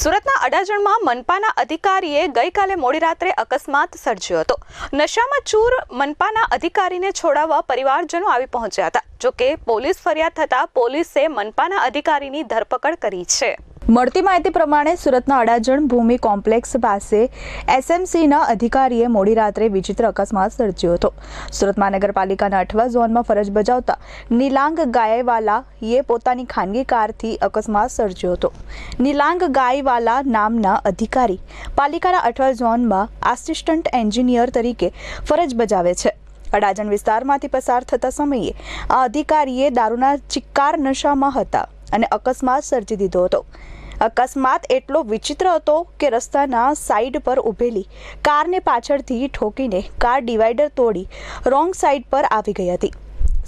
સુરતના અડાજણમાં મનપાના અધિકારીએ ગઈકાલે મોડી રાત્રે અકસ્માત સર્જ્યો હતો. નશામાં ચૂર મનપાના અધિકારીને છોડાવવા પરિવારજનો આવી પહોંચ્યા હતા. જોકે પોલીસ ફરિયાદ થતાં પોલીસે મનપાના અધિકારીની ધરપકડ કરી છે. મળતી માહિતી પ્રમાણે સુરતના અડાજણ ભૂમિ કોમ્પ્લેક્સ પાસે એસએમસીના અધિકારીએ મોડી રાત્રે વિચિત્ર અકસ્માત સર્જ્યો હતો. સુરત મહાનગરપાલિકાના અઠવા ઝોનમાં ફરજ બજાવતા નીલાંગ ગાયવાલાએ પોતાની ખાનગી કારથી અકસ્માત સર્જ્યો હતો. નીલાંગ ગાયવાલા નામના અધિકારી પાલિકાના અઠવા ઝોનમાં આસિસ્ટન્ટ એન્જિનિયર તરીકે ફરજ બજાવે છે. અડાજણ વિસ્તારમાંથી પસાર થતા સમયે આ અધિકારીએ દારૂના ચિક્કાર નશામાં હતા અને અકસ્માત સર્જી દીધો હતો. અકસ્માત એટલો વિચિત્ર હતો કે રસ્તાના સાઈડ પર ઊભેલી કારને પાછળથી ઠોકીને કાર ડિવાઈડર તોડી રોંગ સાઈડ પર આવી ગઈ હતી.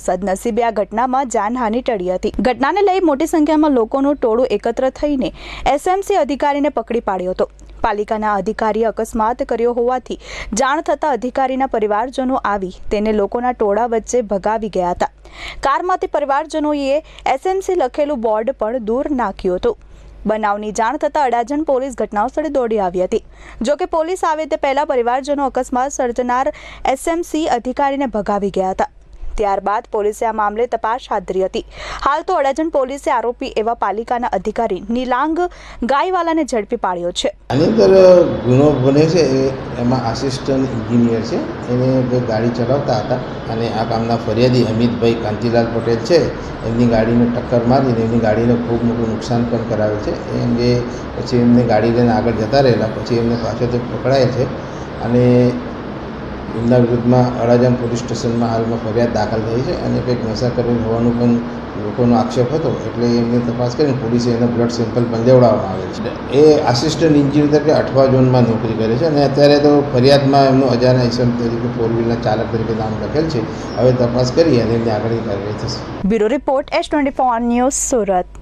સદનસીબે આ ઘટનામાં જાનહાનિ ટળી હતી. ઘટનાને લઈ મોટી સંખ્યામાં લોકોનું ટોળું એકત્ર થઈને એસએમસી અધિકારીને પકડી પાડ્યો હતો. પાલિકાના અધિકારીએ અકસ્માત કર્યો હોવાથી જાણ થતાં અધિકારીના પરિવારજનો આવી તેને લોકોના ટોળા વચ્ચે ભગાવી ગયા હતા. કારમાંથી પરિવારજનોએ એસએમસી લખેલું બોર્ડ પણ દૂર નાખ્યું હતું. બનાવની જાણ થતાં અડાજણ પોલીસ ઘટનાસ્થળે દોડી આવી હતી. જોકે પોલીસ આવે તે પહેલા પરિવારજનો અકસ્માત સર્જનાર એસએમસી અધિકારીને ભગાવી ગયા હતા. ત્યારબાદ પોલીસે આ મામલે તપાસ હાથ ધરી હતી. હાલ તો અડાજણ પોલીસે આરોપી એવા પાલિકાના અધિકારી નીલાંગ ગાયવાલાને ઝડપી પાડ્યો છે. આની અંદર ગુનો બને છે એમાં આસિસ્ટન્ટ ઇન્જિનિયર છે. એને ગાડી ચલાવતા હતા અને આ કામના ફરિયાદી અમિતભાઈ કાંતિલાલ પટેલ છે. એમની ગાડીને ટક્કર મારીને એમની ગાડીને ખૂબ મોટું નુકસાન પણ કરાવે છે. એ અંગે પછી એમને ગાડી લઈને આગળ જતા રહેલા. પછી એમને પાછળથી પકડાય છે. અને એમના વિરુદ્ધમાં અડાજણ પોલીસ સ્ટેશનમાં હાલમાં ફરિયાદ દાખલ થઈ છે અને કંઈક નશા કરેલ હોવાનું પણ લોકોનો આક્ષેપ હતો એટલે એમને તપાસ કરીને પોલીસે એનો બ્લડ સેમ્પલ પણ લેવડાવવામાં આવેલ છે. એ આસિસ્ટન્ટ ઇન્જિનિયર તરીકે અઠવા ઝોનમાં નોકરી કરે છે અને અત્યારે તો ફરિયાદમાં એમનું અજાના ઇસમ તરીકે ફોર વ્હીલના ચાલક તરીકે નામ લખેલ છે. હવે તપાસ કરી અને એમની આગળની કાર્યવાહી થશે. Bureau report S twenty four news Surat.